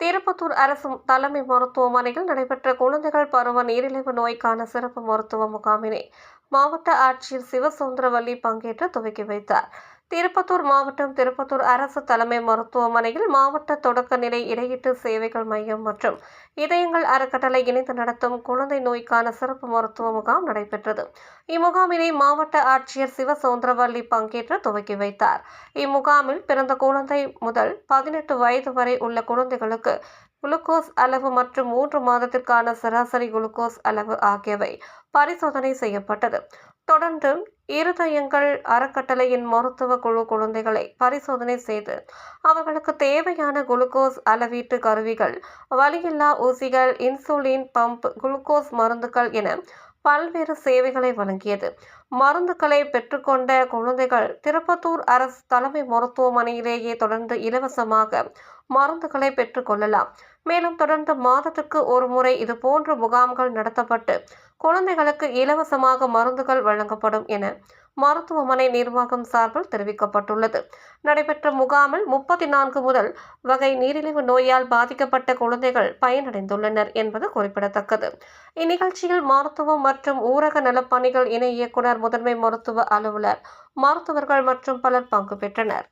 திருப்பத்தூர் அரசு தலைமை மருத்துவமனையில் நடைபெற்ற குழந்தைகள் பருவ நீரிழிவு நோய்க்கான சிறப்பு மருத்துவ முகாமினை மாவட்ட ஆட்சியர் சிவசுந்தரவல்லி பங்கேற்று துவக்கி வைத்தார். திருப்பத்தூர் மாவட்டம் திருப்பத்தூர் அரசு தலைமை மருத்துவமனையில் மாவட்ட தொடக்க நிலை இடையீட்டு சேவைகள் மையம் மற்றும் இதயங்கள் அறக்கட்டளை இணைந்து நடத்தும் குழந்தை நோய்க்கான சிறப்பு மருத்துவ முகாம் நடைபெற்றது. இம்முகாமினை மாவட்ட ஆட்சியர் சிவசௌந்தரவல்லி பங்கேற்று துவக்கி வைத்தார். இம்முகாமில் பிறந்த குழந்தை முதல் பதினெட்டு வயது வரை உள்ள குழந்தைகளுக்கு குளுக்கோஸ் அளவு மற்றும் மூன்று மாதத்திற்கான சராசரி குளுக்கோஸ் அளவு ஆகியவை பரிசோதனை செய்யப்பட்டது. தொடர்ந்து இருதயங்கள் அறக்கட்டளையின் மருத்துவ குழு குழந்தைகளை பரிசோதனை செய்து அவர்களுக்கு தேவையான குளுக்கோஸ் அளவீட்டு கருவிகள் வலியில்லா ஊசிகள் இன்சுலின் பம்ப் குளுக்கோஸ் மருந்துகள் என பல்வேறு சேவைகளை வழங்கியது. மருந்துகளை பெற்றுக்கொண்ட குழந்தைகள் திருப்பத்தூர் அரசு தலைமை மருத்துவமனையிலேயே தொடர்ந்து இலவசமாக மருந்துகளை பெற்றுக்கொள்ளலாம் மேலும் தொடர்ந்து மாதத்துக்கு ஒரு முறை இதுபோன்ற முகாம்கள் நடத்தப்பட்டு குழந்தைகளுக்கு இலவசமாக மருந்துகள் வழங்கப்படும் என மருத்துவமனை நிர்வாகம் சார்பில் தெரிவிக்கப்பட்டுள்ளது. நடைபெற்ற முகாமில் முப்பத்தி நான்கு முதல் வகை நீரிழிவு நோயால் பாதிக்கப்பட்ட குழந்தைகள் பயனடைந்துள்ளனர் என்பது குறிப்பிடத்தக்கது. இந்நிகழ்ச்சியில் மருத்துவம் மற்றும் ஊரக நலப்பணிகள் இணை இயக்குனர் முதன்மை மருத்துவ அலுவலர் மருத்துவர்கள் மற்றும் பலர் பங்கு பெற்றனர்.